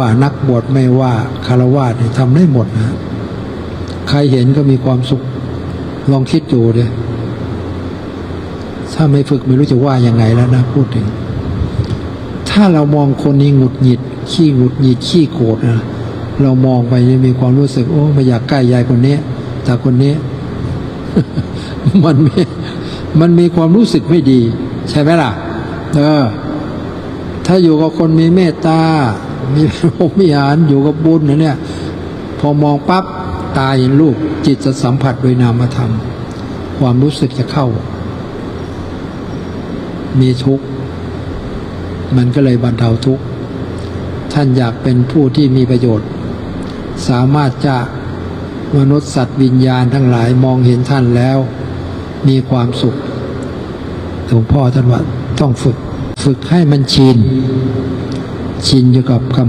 ว่านักบวชไม่ว่าคารวะเนี่ยทำได้หมดนะ ใครเห็นก็มีความสุข ลองคิดดูเลยถ้าไม่ฝึกไม่รู้จะว่ายังไงแล้วนะพูดถึง ถ้าเรามองคนนี้หงุดหงิด ขี้หงุดหงิดขี้โกรธนะเรามองไปจะมีความรู้สึก โอ้ไม่อยากใกล้ยายคนนี้แต่คนนี้ มันมีมันมีความรู้สึกไม่ดี ใช่ไหมล่ะ เออ ถ้าอยู่กับคนมีเมตตา มีพรหมิหารอยู่กับบุญนะเนี่ย พอมองปั๊บตาเห็นรูปจิตจะสัมผัสโดยนามธรรม ความรู้สึกจะเข้า มีทุกข์ มันก็เลยบรรเทาทุกข์ ท่านอยากเป็นผู้ที่มีประโยชน์ สามารถจะมนุษย์สัตว์วิญญาณทั้งหลายมองเห็นท่านแล้ว มีความสุขหลวงพ่อท่านว่าต้องฝึก ฝึกให้มันชิน ชินอยู่กับคำ